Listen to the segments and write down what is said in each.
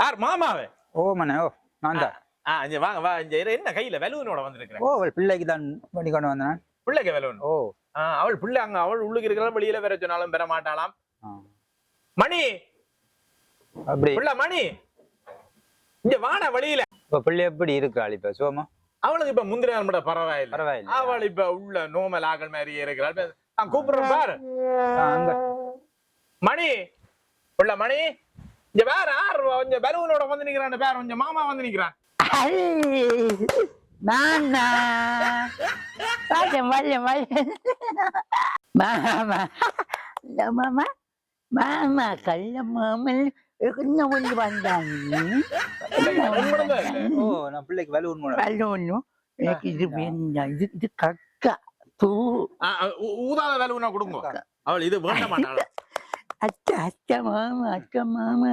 யார் மாமாவே? ஓ மண்ணே ஓ நான் தான் ஆ இங்க வாங்க வா இங்க இரு. என்ன கையில வெலூனோட வந்திருக்கிறேன். ஓ அவள் பிள்ளைக்கு தான் பண்ணி கொண்டு வந்தேன். பிள்ளைக்கு வெலூன்? ஓ. அவள் பிள்ளை அங்க அவள் உள்ளுக்கு இருக்கிற வெளியில பெற சொன்னாலும் பெற மாட்டாளாம். மணி! அப்படி. பிள்ளை மணி! இங்க வாடா வெளியில. இப்ப பிள்ளை எப்படி இருக்கிறாள் இப்ப? சோமா அவளுக்கு இப்ப முந்திர நம்மட பரவாயில்லை. பரவாயில்லை அவள் இப்ப உள்ள நோமல் ஆகல் மாதிரி இருக்கிறாள். நான் கூப்பிடுறேன் பாரு. மணி! உள்ள மணி! இங்க வேற யார் கொஞ்சம் பலூனோட வந்து நிக்கிறான் பேர். கொஞ்சம் மாமா வந்து நிக்கிறான். மாமா இந்த மாமா மாமா கல்ல மாமல் என்ன ஒன்று வந்தாங்க ஓ நான் பிள்ளைக்கு உண்மை பலூனும் எனக்கு இது வேண்டாம். இது இது கக்கா பூ ஊதாத பலூனா கொடுங்க. அவள் இது வேண்ட மாட்டாள்? அச்சா அச்சா மாமா அச்சா மாமா.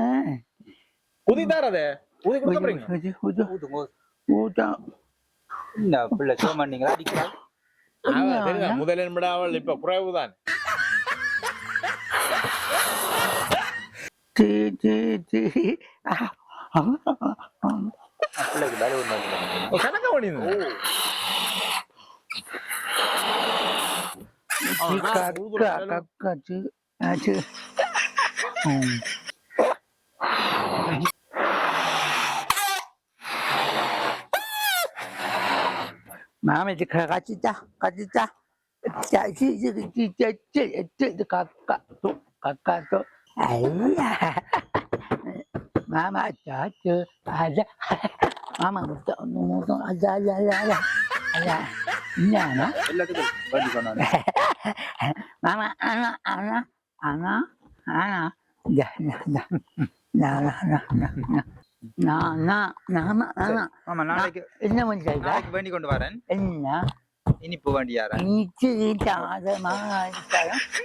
உதிதார் அத உதி கொடுக்க போறீங்க உது உது ஊதா இந்த பிள்ளை சோமா நீங்க அடிக்கலாம் முதல் நிமிடம் அவள் இப்ப குறைவுதான். தீ தீ 음. 마음에 가 가지자 가지자. 자지지지지지 가까 또 가까 또 아이야. 마마 저저 아자 마마 무슨 무슨 아자 아자 아자 아자 이냐나? 마마 안아 안아 안아 안아 என்ன நாளைக்கு வேண்டி கொண்டு வரேன். என்ன? இனிப்பு வேண்டியாரா இனிச்சு ஆதமா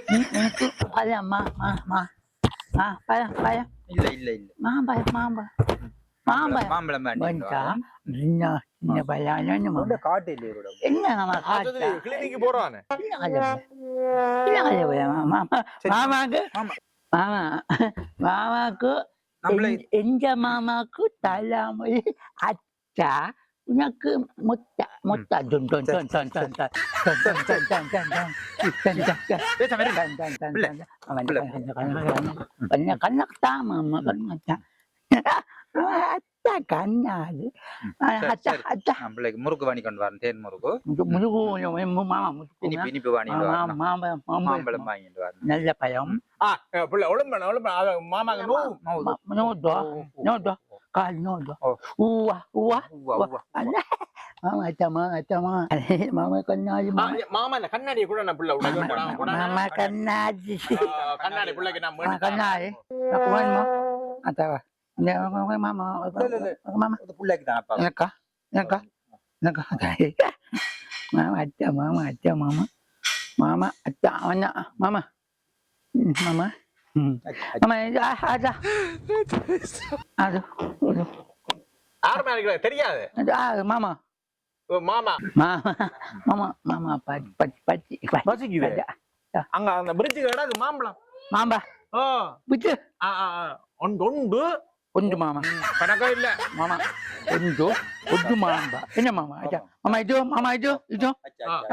இனிப்பு பழமா ஆமா ஆ பழம் பழம். இல்ல இல்ல இல்ல. மாம்பழம் மாம்பழம் மாம்பழம் மாம்பழம் வேண்டாம் என்ன என்ன பழம் ஒண்ணு காட்டு இல்ல இவரோட என்ன மாமா காட்டு? மாமாக்கு. மாமா மாமாக்கு நம்மளே எந்த- எந்த மாமாக்கு தலைமுறை அச்சா உனக்கு டும் டும் டும் டும். பேசாம இருங்க. டன் டன் டன் பிள்ளை. டன். கண்ணாது முறுக்கு வாங்கி கொண்டு வரேன். தேன் முறுக்கு. முருகு மாமா முறுக்கு இனிப்பு வாங்கி மாம்பழம் வாங்கிட்டு வரேன் நல்ல பழம். மாமா நோதோ நோதோ கால் நோதோ ஊவா ஊவா ஊவா மாமா அத்தம்மா அத்தம்மா மாமா. கண்ணாடி மாமா. அந்த கண்ணாடி கூட நான் பிள்ளை மாமா கண்ணாடி. கண்ணாடி பிள்ளைக்கு நான் கண்ணாடி. அத்தவா மாமா பிள்ளைக்கு தான் எனக்கா? எனக்கா? எனக்கா? மாமா அச்சா மாமா அச்சா மாமா. மாமா அச்சா அவனா மாமா. மாமா. மாமா ஆஜா அது ஆறு மணிக்கு தெரியாது. மாமா. மாமா. மாமா மாமா மாமா பச்சி. மாம்பா ஒன்று. கொஞ்சம் மாமா பணக்கம் இல்ல மாமா கொஞ்சம் கொஞ்சம் மாமா என்ன மாமா அச்சா மாமா இதோ மாமா இதோ இதோ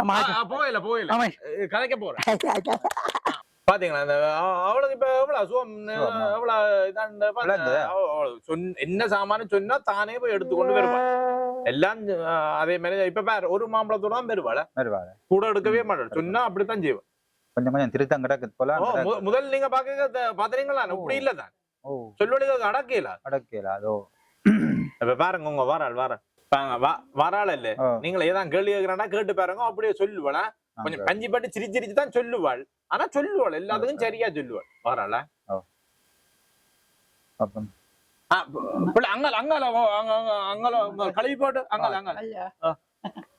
மாமா போயில போயில மாமா கதைக்க போறேன் பாத்தீங்களா இந்த அவளுக்கு இப்ப எவ்வளவு சுகம் எவ்வளவு இதான் என்ன சாமானு சொன்னா தானே போய் எடுத்துக்கொண்டு வருவான் எல்லாம் அதே மாதிரி இப்ப பாரு ஒரு மாம்பழத்தோட தான் பெருவாள கூட எடுக்கவே மாட்டேன் சொன்னா அப்படித்தான் செய்வேன் கொஞ்சம் கொஞ்சம் திருத்தம் முதல் நீங்க பாக்க பாத்துறீங்களா அப்படி இல்லதான் சொல்லுவடிக அடக்கல? அடக்கல அதோ. இப்ப பாருங்க உங்க வாராள் வார வராள் இல்ல. நீங்கள ஏதான் கேள்வி கேட்கிறாண்டா கேட்டு பாருங்க அப்படியே சொல்லுவாளா. கொஞ்சம் கஞ்சி பாட்டு சிரிச்சு சிரிச்சு தான் சொல்லுவாள். ஆனா சொல்லுவாள் எல்லாத்துக்கும் சரியா சொல்லுவாள். வராள? அங்கால அங்கால ஓ, அங்க அங்க அங்கால அங்க கழுவி போட்டு அங்கால அங்கால அல்ல.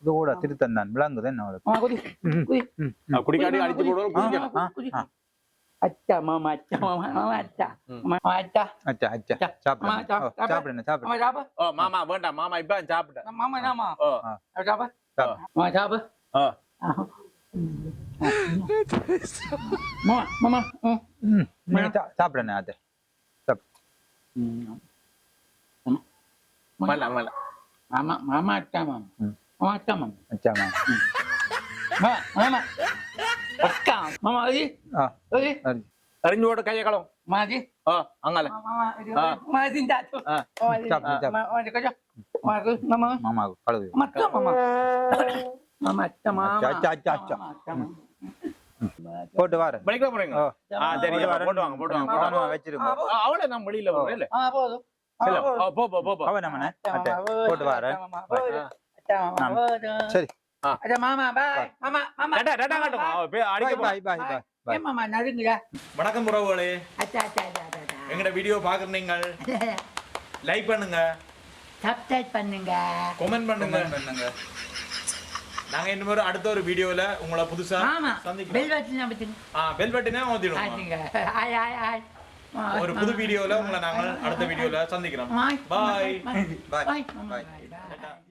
இது கூட திருத்தம் தான் விளங்குது என்ன அவளுக்கு? மாமா குடி குடி குடிக்காடி அடிச்சு போடுவோம் குடிக்கணும் ஆ, குடி ஆ. அச்சா மாமா அச்சா மாமா மாமா அச்சா. மாமா அச்சா அச்சா அச்சா அச்சா. சாப்பிடுங்க சாப்பிடுங்க சாப்பிடுங்க மாமா சாப்பா ஓ மாமா வேண்டாம் மாமா இப்ப சாப்பிட்டேன் மாமா நாமா ஓ சாப்பா சாப்பிடு. மாமா சாப்பா ஓ மாமா மாமா சா- சாப்பிடுங்க அது சாப்பிடு. ம் மல்ல மல்ல மாமா மாமா அக்கா மாமா. மாமா அக்கா மாமா மச்சாமா மாமா மாமா அது கஜா மாமா மாமா மாமாவுக்கு கழுவு மாமா அக்கா மாமா மாமா அக்கா மாமா அச்சா, அச்சா, அச்சா. மாமா அக்கா மாமா போட்டு போறீங்க ஆ சரி போட்டு வாங்க வாங்க வாங்க அவளை வெளியில இல்ல ஆ போதும் போ போ போ போ அவன். போதும். சரி மாமா பாய் மாமா மாமா போய் அடிக்க போறா. பாய் பாய் பாய் ஏன் மாமா நடுங்குதா வணக்கம் உறவுகளே அச்சா அச்சா அச்சா அச்சா எங்கட வீடியோ பாக்குறீங்க லைக் பண்ணுங்க சப்ஸ்கிரைப் பண்ணுங்க கமெண்ட் பண்ணுங்க நாங்க இன்னொரு அடுத்த ஒரு வீடியோல உங்களை புதுசா சந்திக்கலாம் பெல் பட்டன் அமைத்துங்க ஆ பெல் பட்டினா ஊத்திடுவோம் ஆச்சுங்க ஆய் ஆய் ஆய் ஒரு புது வீடியோல உங்களை நாங்கள் அடுத்த வீடியோல சந்திக்கிறோம் பாய். பாய். பாய்